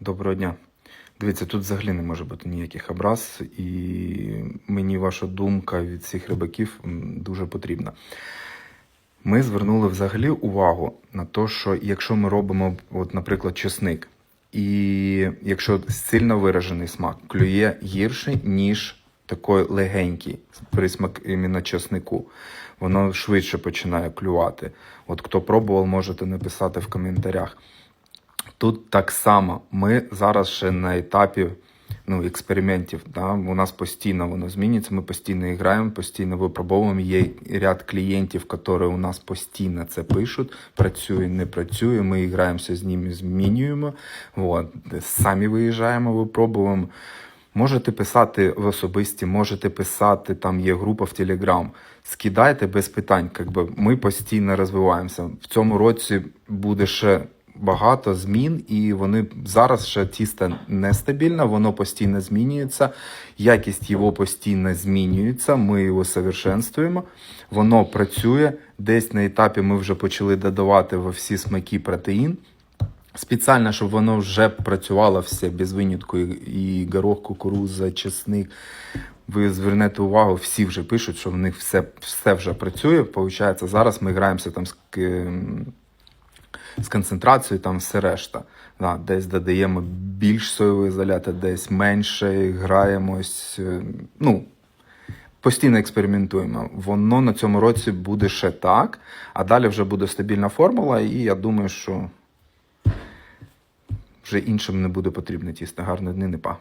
Доброго дня. Дивіться, тут взагалі не може бути ніяких образ, і мені ваша думка від всіх рибаків дуже потрібна. Ми звернули взагалі увагу на те, що якщо ми робимо, от, наприклад, чесник, і якщо сильно виражений смак клює гірше, ніж такий легенький присмак іменно чеснику, воно швидше починає клювати. От хто пробував, можете написати в коментарях. Тут так само. Ми зараз ще на етапі ну, експериментів. Да? У нас постійно воно змінюється, ми постійно граємо, постійно випробовуємо. Є ряд клієнтів, які у нас постійно це пишуть, працює, не працює. Ми граємося з ними, змінюємо. От. Самі виїжджаємо, випробуємо. Можете писати в особисті, можете писати, там є група в Телеграм. Скидайте без питань. Якби ми постійно розвиваємося. В цьому році буде ще багато змін, і вони зараз ще тісто нестабільне, воно постійно змінюється, якість його постійно змінюється. Ми його совершенствуємо, воно працює. Десь на етапі ми вже почали додавати во всі смаки протеїн. Спеціально, щоб воно вже працювало все без винятку, і- горох, кукуруза, чесник. Ви звернете увагу, всі вже пишуть, що в них все, все вже працює. Получається, зараз ми граємося там з, з концентрацією, там все решта. Да, десь додаємо більш соєвої ізоляти, десь менше, граємось. е, Ну, постійно експериментуємо. Воно на цьому році буде ще так, а далі вже буде стабільна формула, і я думаю, що вже іншим не буде потрібно тісто. Гарної дни, не па.